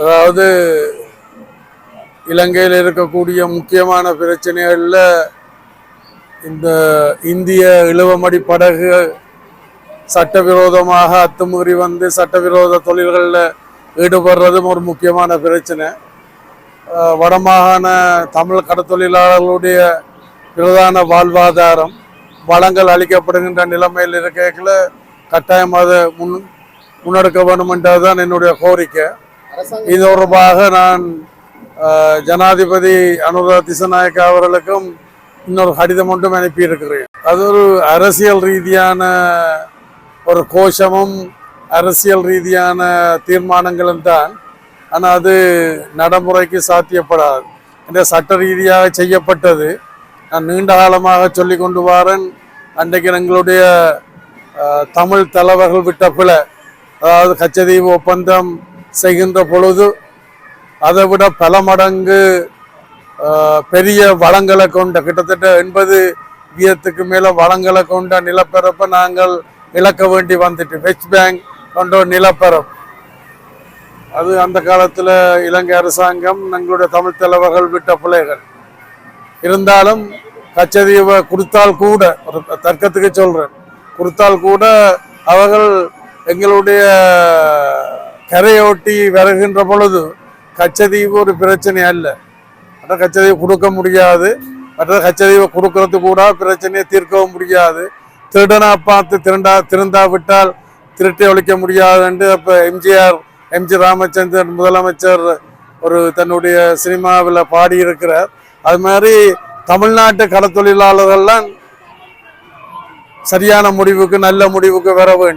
அதாவது இலங்கையில் இருக்கக்கூடிய முக்கியமான பிரச்சனைகளில் இந்த இந்திய இழுவமடி படகு சட்டவிரோதமாக அத்துமீறி வந்து சட்டவிரோத தொழில்களில் ஈடுபடுறதும் ஒரு முக்கியமான பிரச்சனை. வடமாகாண தமிழ் கடத்தொழிலாளர்களுடைய பிரதான வாழ்வாதாரம் வளங்கள் அளிக்கப்படுகின்ற நிலைமையில் இருக்கையில் கட்டாயம் அதை முன் முன்னெடுக்க வேண்டும் என்றதுதான் என்னுடைய கோரிக்கை. இது தொடர்பாக நான் ஜனாதிபதி அனுரா திசநாயக்க அவர்களுக்கும் இன்னொரு கடிதம் ஒன்றும் அனுப்பியிருக்கிறேன். அது ஒரு அரசியல் ரீதியான ஒரு கோஷமும் அரசியல் ரீதியான தீர்மானங்களும் தான். ஆனால் அது நடைமுறைக்கு சாத்தியப்படாது. இந்த சட்ட ரீதியாக செய்யப்பட்டது. நான் நீண்ட காலமாக சொல்லி கொண்டு வரேன். அன்றைக்கு எங்களுடைய தமிழ் தலைவர்கள் விட்ட பிழை. அதாவது கச்சதீவு ஒப்பந்தம் செய்கின்ற பொழுது அதை விட பல மடங்கு பெரிய வளங்களை கொண்ட கிட்டத்தட்ட எண்பது வியத்துக்கு மேலே வளங்களை கொண்ட நிலப்பரப்பை நாங்கள் இழக்க வேண்டி வந்துட்டு வெஸ்ட் பேங்க் கொண்ட நிலப்பரப்பு. அது அந்த காலத்தில் இலங்கை அரசாங்கம் எங்களுடைய தமிழ் தலைவர்கள் விட்ட பிள்ளைகள். இருந்தாலும் கச்சதீவை கொடுத்தால் கூட ஒரு தர்க்கத்துக்கு சொல்கிறேன் கொடுத்தால் கூட அவர்கள் எங்களுடைய கரையொட்டி வருகின்ற பொழுது கச்சதீவு ஒரு பிரச்சனை அல்ல. மற்ற கச்சதீவு கொடுக்க முடியாது. மற்ற கச்சதீவை கொடுக்கறது கூட பிரச்சனையை தீர்க்கவும் முடியாது. திருடனா பார்த்து திருண்டா திருந்தா விட்டால் திருட்டை ஒழிக்க முடியாது என்று அப்போ எம்ஜிஆர் எம்ஜி ராமச்சந்திரன் முதலமைச்சர் ஒரு தன்னுடைய சினிமாவில் பாடியிருக்கிறார். அது மாதிரி தமிழ்நாட்டு கடத்தொழிலாளர்கள்லாம் சரியான முடிவுக்கு நல்ல முடிவுக்கு வர வேண்டும்.